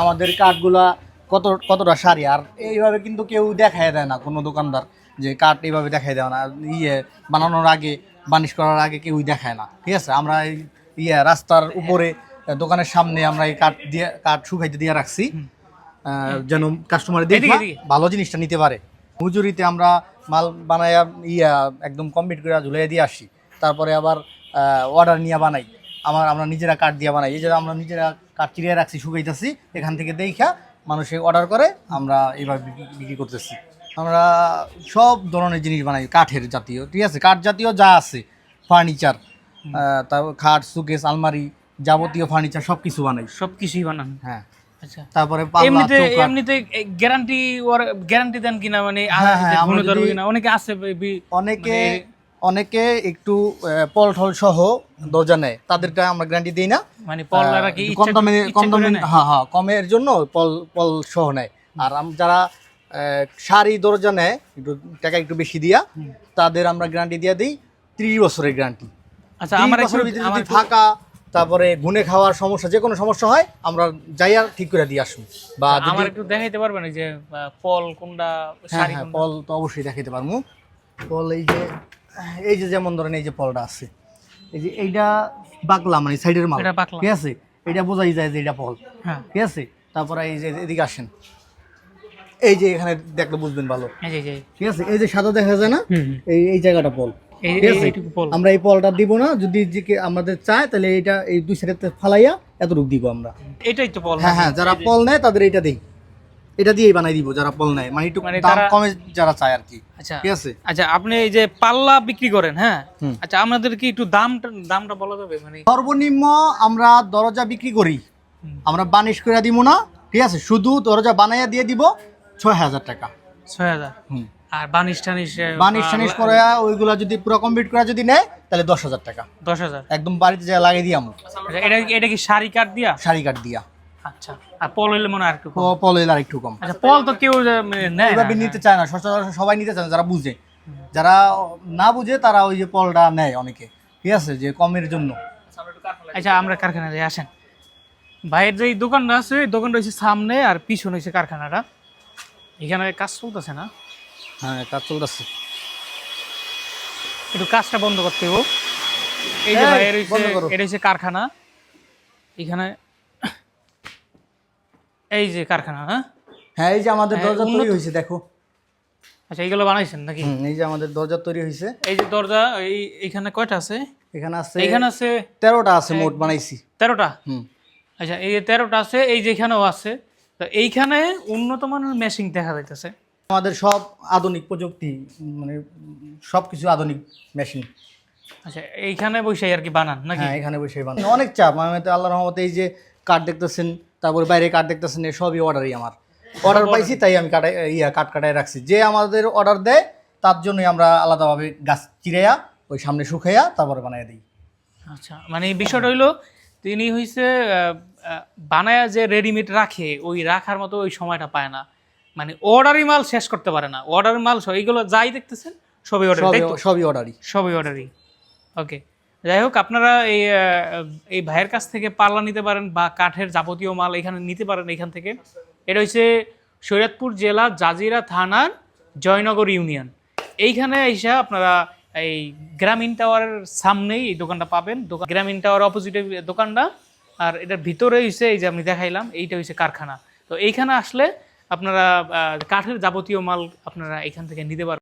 আমাদের কাঠগুলা কত কতটা সারি আর এইভাবে কিন্তু কেউ দেখায় দেয় না কোনো দোকানদার যে কাঠ এইভাবে দেখায় দেয় না। ইয়ে বানানোর আগে বানিশ করার আগে কেউই দেখায় না ঠিক আছে? আমরা এই ইয়ে রাস্তার উপরে দোকানের সামনে আমরা এই কাঠ দিয়ে কাঠ শুকাইতে দিয়ে রাখছি। যেন কাস্টমার দেখে। ভালো জিনিসটা নিতে পারে। মজুরিতে আমরা মাল বানাইয়া ইয়া একদম কমপ্লিট করে ঝুলাই দিয়ে আসি। তারপরে আবার অর্ডার নিয়ে বানাই। আমার আমরা নিজেরা কাঠ দিয়ে বানাই। এই যে আমরা নিজেরা কাঠ চিরিয়ে রাখছি শুকাইতেছি এখান থেকে দেখা মানুষে অর্ডার করে আমরা এইভাবে বিক্রি- করতেছি। আমরা সব ধরনের জিনিস বানাই কাঠের জাতীয় ঠিক আছে? কাঠ জাতীয় যা আছে ফার্নিচার তারপর খাট সুকেস আলমারি যাবতীয় ফার্নিচার সব কিছু বানাই। সব কিছুই বানান। হ্যাঁ। আচ্ছা। তারপরে এমনিতে এমনিতে গ্যারান্টি ওর গ্যারান্টি দেন কিনা? মানে হ্যাঁ, হ্যাঁ, অনেকে আছে অনেকে মানে- অনেকে একটু পল ঠল সহ দরজা নেয়। তাদেরটা আমরা গ্যারান্টি দিই না। মানে কি কম দামে কম দামে হ্যাঁ হ্যাঁ কমের জন্য পল পল সহ নেয়। আর যারা সারি দরজা নেয় একটু টাকা একটু বেশি দিয়া তাদের আমরা গ্যারান্টি দিয়ে দিই ত্রিশ বছরের গ্যারান্টি আচ্ছা আমার বছরের ভিতরে যদি ফাঁকা তারপরে গুনে খাওয়ার সমস্যা যে কোনো সমস্যা হয় আমরা যাইয়া ঠিক করে দিয়ে আসব বা যদি আমার একটু দেখাইতে পারবেন যে পল কোনটা হ্যাঁ শাড়ি হ্যাঁ? পল তো অবশ্যই দেখাইতে পারব। পল এই যে এই যে যেমন ধরেন এই যে পলটা আছে এই যে এইটা বাকলা মানে সাইডের মাল ঠিক আছে? এটা বোঝাই যায় যে এটা পল হ্যাঁ। ঠিক আছে? তারপরে এই যে এদিকে আসেন। এই যে এখানে দেখলে বুঝবেন ভালো। ঠিক আছে? এই যে সাদা দেখা যায় না। এই এই জায়গাটা পল ঠিক আছে? আমরা এই পলটা দিব না যদি আমাদের চায় তাহলে এইটা এই দুই সাইডে ফালাইয়া এতটুকু দিব আমরা। এটাই তো পল হ্যাঁ হ্যাঁ যারা পল নেয় তাদের এইটা দিই। এটা দিয়েই বানাই দিব যারা পল নেয় মানে একটু মানে দাম কমে যারা চায় আর কি। আচ্ছা। ঠিক আছে? আচ্ছা আপনি এই যে পাল্লা বিক্রি করেন হ্যাঁ? আচ্ছা আমাদের কি একটু দামটা দামটা বলা যাবে? মানে সর্বনিম্ন আমরা দরজা বিক্রি করি। আমরা বানিশ করে দিব না ঠিক আছে? শুধু দরজা বানাইয়া দিয়ে দিব ছয় হাজার টাকা। ছয় হাজার? আর বানিশ টানিশ বানিশ টানিশ করে ওইগুলা যদি পুরো কমপ্লিট করে যদি নেয় তাহলে দশ হাজার টাকা। দশ হাজার? একদম বাড়িতে যা লাগিয়ে দিই আমরা। আচ্ছা, এটা এটা কি শাড়ি কাঠ দিয়া? শাড়ি কাট দিয়া। আচ্ছা আর পল হইলে মনে হয় একটু পল এলে আর একটু কম। আচ্ছা পল তো কেউ মানে, নেয় না নিতে চায় না সচরাচর সবাই নিতে চায় না যারা বুঝে। যারা না বুঝে তারা ওই যে পলটা নেয় অনেকে। ঠিক আছে যে কমের জন্য। আচ্ছা আমরা কারখানা যাই আসেন। ভাইয়ের যে দোকানটা আছে দোকানটা হচ্ছে সামনে আর পিছনে হচ্ছে কারখানাটা। এখানে কাজ চলতেছে না? হ্যাঁ কাজ চলতেছে। একটু কাজটা বন্ধ করতে হবে এই যে ভাইয়ের হচ্ছে এটা হচ্ছে কারখানা। এখানে এই যে কারখানা হ্যাঁ? হ্যাঁ এই যে আমাদের হ্যাঁ, দরজা তৈরি হয়েছে দেখো। আচ্ছা এইগুলো বানাইছেন নাকি? এই যে আমাদের দরজা তৈরি হয়েছে। এই যে দরজা এই এখানে কয়টা আছে? এখানে আছে এখানে আছে তেরোটা আছে মোট বানাইছি। তেরোটা? হুম। আচ্ছা এই যে তেরোটা আছে এই যেখানেও আছে। তো এইখানে উন্নত মানের মেশিন দেখা যাইতেছে। আমাদের সব আধুনিক প্রযুক্তি মানে সব কিছু আধুনিক মেশিন। আচ্ছা এইখানে বসে আর কি বানান নাকি? হ্যাঁ এখানে বসে বানান। অনেক চাপ আমি তো আল্লাহ রহমতে এই যে কাঠ দেখতেছেন তারপরে বাইরে কাঠ দেখতেছেন সবই অর্ডারই আমার। অর্ডার পাইছি তাই আমি কাটাই ইয়া কাঠ কাটাই রাখছি। যে আমাদের অর্ডার দেয় তার জন্যই আমরা আলাদাভাবে গাছ চিরাইয়া ওই সামনে শুকাইয়া তারপরে বানাই দিই। আচ্ছা মানে বিষয়টা হইল তিনি হইছে বানায়া যে রেডিমেড রাখে ওই রাখার মতো ওই সময়টা পায় না। মানে অর্ডারি মাল শেষ করতে পারে না। অর্ডারি মাল সব এইগুলো যাই দেখতেছেন সবই অর্ডার সবই অর্ডারই সবই অর্ডারই ওকে যাই হোক, আপনারা এই এই ভাইয়ের কাছ থেকে পাল্লা নিতে পারেন বা কাঠের যাবতীয় মাল এখানে নিতে পারেন এখান থেকে। এটা হচ্ছে শরীয়তপুর জেলা জাজিরা থানার জয়নগর ইউনিয়ন। এইখানে এসে আপনারা এই গ্রামীণ টাওয়ারের সামনেই এই দোকানটা পাবেন। দোকান গ্রামীণ টাওয়ার অপোজিটে দোকানটা। আর এটার ভিতরে হচ্ছে এই যে আমি দেখাইলাম, এইটা হচ্ছে কারখানা। তো এইখানে আসলে আপনারা কাঠের যাবতীয় মাল আপনারা এখান থেকে নিতে পারবেন।